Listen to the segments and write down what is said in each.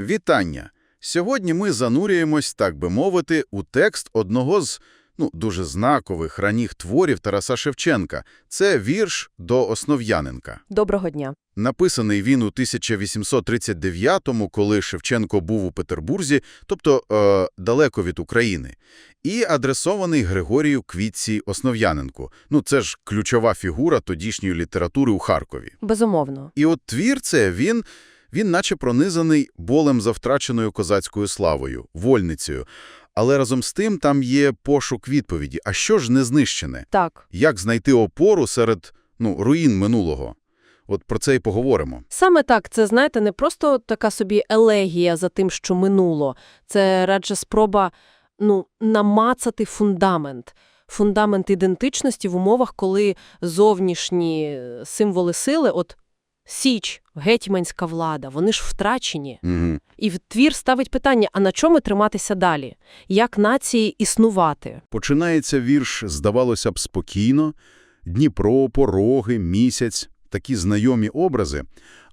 Вітання! Сьогодні ми занурюємось, так би мовити, у текст одного з ну, дуже знакових ранніх творів Тараса Шевченка. Це вірш до Основ'яненка. Доброго дня. Написаний він у 1839-му, коли Шевченко був у Петербурзі, тобто е, далеко від України, і адресований Григорію Квітці Основ'яненку. Ну, це ж ключова фігура тодішньої літератури у Харкові. Безумовно. І от твір це він, він наче пронизаний болем за втраченою козацькою славою, вольницею. Але разом з тим там є пошук відповіді. А що ж не знищене? Так. Як знайти опору серед ну, руїн минулого? От про це і поговоримо. Саме так, це, знаєте, не просто така собі елегія за тим, що минуло. Це радше спроба, ну, намацати фундамент. Фундамент ідентичності в умовах, коли зовнішні е, символи сили, от Січ, гетьманська влада, вони ж втрачені. Угу. І в- твір ставить питання, а на чому триматися далі? Як нації існувати? Починається вірш, здавалося б, спокійно. Дніпро, пороги, місяць – такі знайомі образи,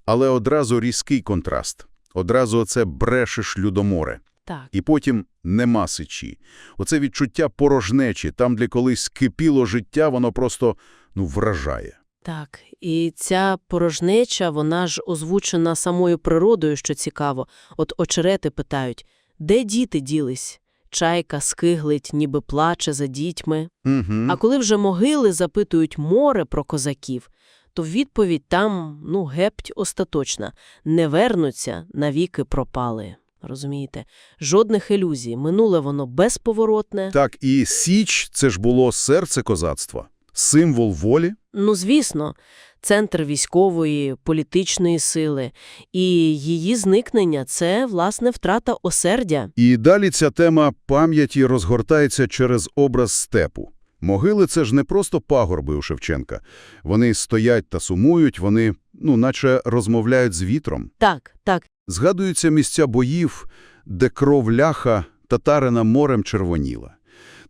але одразу різкий контраст. Одразу оце брешеш людоморе. Так. І потім нема сичі. Оце відчуття порожнечі, там, де колись кипіло життя, воно просто, ну, вражає. Так, і ця порожнеча, вона ж озвучена самою природою, що цікаво. От очерети питають, де діти ділись? Чайка скиглить, ніби плаче за дітьми. Угу. А коли вже могили запитують море про козаків, то відповідь там, ну, гепть остаточна. Не вернуться, навіки пропали. Розумієте? Жодних ілюзій. Минуле воно безповоротне. Так, і Січ – це ж було серце козацтва, символ волі. Ну, звісно, центр військової, політичної сили. І її зникнення – це, власне, втрата осердя. І далі ця тема пам'яті розгортається через образ степу. Могили – це ж не просто пагорби у Шевченка. Вони стоять та сумують, вони, ну, наче розмовляють з вітром. Так, так, Згадуються місця боїв, де кров ляха татарина морем червоніла.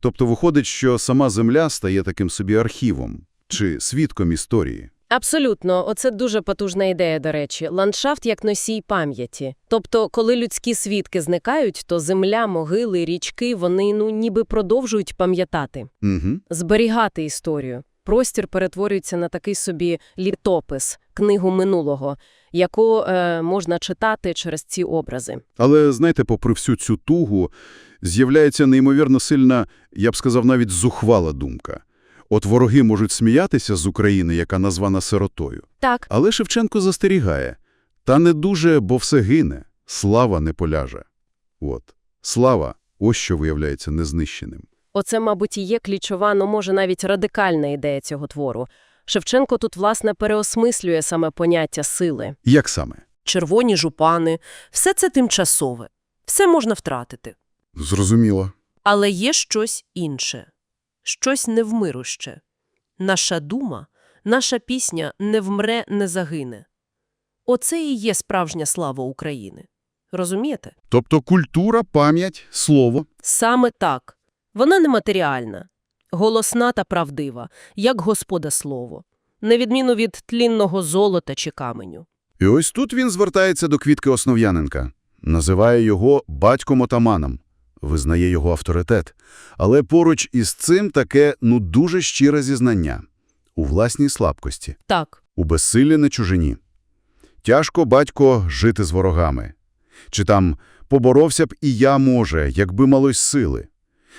Тобто виходить, що сама земля стає таким собі архівом чи свідком історії. Абсолютно, оце дуже потужна ідея, до речі. Ландшафт як носій пам'яті. Тобто, коли людські свідки зникають, то земля, могили, річки, вони, ну, ніби продовжують пам'ятати, Угу. зберігати історію. Простір перетворюється на такий собі літопис, книгу минулого, яку е, можна читати через ці образи. Але, знаєте, попри всю цю тугу, з'являється неймовірно сильна, я б сказав, навіть зухвала думка. От вороги можуть сміятися з України, яка названа сиротою. Так, Але Шевченко застерігає. Та не дуже, бо все гине. Слава не поляже. От. Слава – ось що виявляється незнищеним. Оце, мабуть, і є ключова, ну, може, навіть радикальна ідея цього твору. Шевченко тут, власне, переосмислює саме поняття сили. Як саме? Червоні жупани – все це тимчасове. Все можна втратити. Зрозуміло. Але є щось інше. Щось невмируще. Наша дума, наша пісня не вмре, не загине. Оце і є справжня слава України. Розумієте? Тобто культура, пам'ять, слово. Саме так. Вона нематеріальна, голосна та правдива, як Господа слово, на відміну від тлінного золота чи каменю. І ось тут він звертається до Квітки Основ'яненка. Називає його батьком-отаманом. Визнає його авторитет. Але поруч із цим таке, ну, дуже щире зізнання. У власній слабкості. Так, У безсиллі на чужині. Тяжко, батько, жити з ворогами. Чи там «поборовся б і я, може, якби малось сили».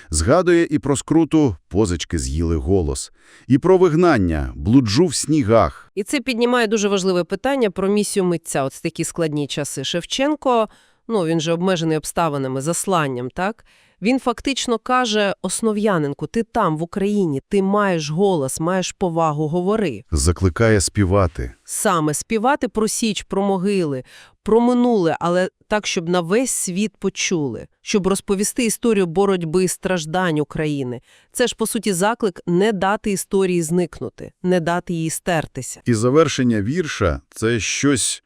Згадує і про скруту «позички з'їли голос», і про вигнання «блуджу в снігах». І це піднімає дуже важливе питання про місію митця. От такі складні часи Шевченко, ну він же обмежений обставинами, засланням, так? Він фактично каже Основ'яненку, ти там, в Україні, ти маєш голос, маєш повагу, говори. Закликає співати. Саме співати про січ, про могили, про минуле, але так, щоб на весь світ почули, щоб розповісти історію боротьби і страждань України. Це ж, по суті, заклик не дати історії зникнути, не дати їй стертися. І завершення вірша – це щось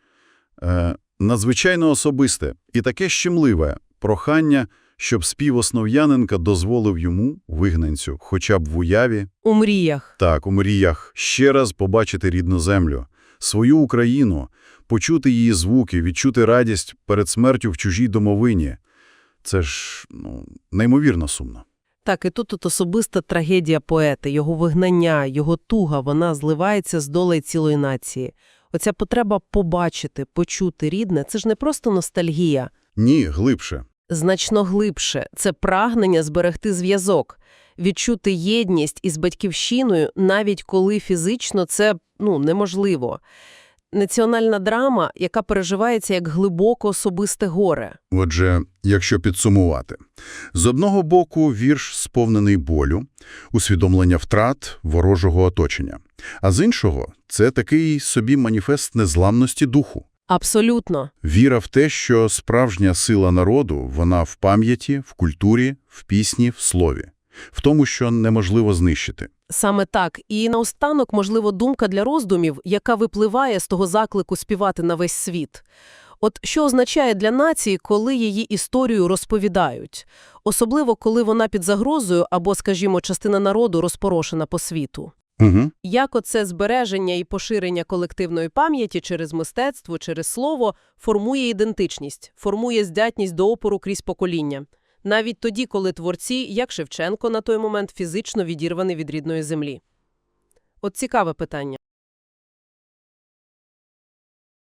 е, надзвичайно особисте і таке щемливе прохання, щоб спів Основ'яненка дозволив йому, вигнанцю, хоча б в уяві, У мріях. так, у мріях, ще раз побачити рідну землю, свою Україну, почути її звуки, відчути радість перед смертю в чужій домовині. Це ж, ну, неймовірно сумно. Так, і тут от особиста трагедія поета, його вигнання, його туга, вона зливається з долею цілої нації. Оця потреба побачити, почути рідне – це ж не просто ностальгія. Ні, глибше. Значно глибше – це прагнення зберегти зв'язок, відчути єдність із батьківщиною, навіть коли фізично це ну, неможливо. Національна драма, яка переживається як глибоко особисте горе. Отже, якщо підсумувати. З одного боку, вірш сповнений болю, усвідомлення втрат ворожого оточення. А з іншого – це такий собі маніфест незламності духу. Абсолютно. Віра в те, що справжня сила народу, вона в пам'яті, в культурі, в пісні, в слові. В тому, що неможливо знищити. Саме так. І наостанок, можливо, думка для роздумів, яка випливає з того заклику співати на весь світ. От що означає для нації, коли її історію розповідають? Особливо, коли вона під загрозою або, скажімо, частина народу розпорошена по світу. Угу. Як оце збереження і поширення колективної пам'яті через мистецтво, через слово формує ідентичність, формує здатність до опору крізь покоління. Навіть тоді, коли творці, як Шевченко, на той момент фізично відірвані від рідної землі. От цікаве питання.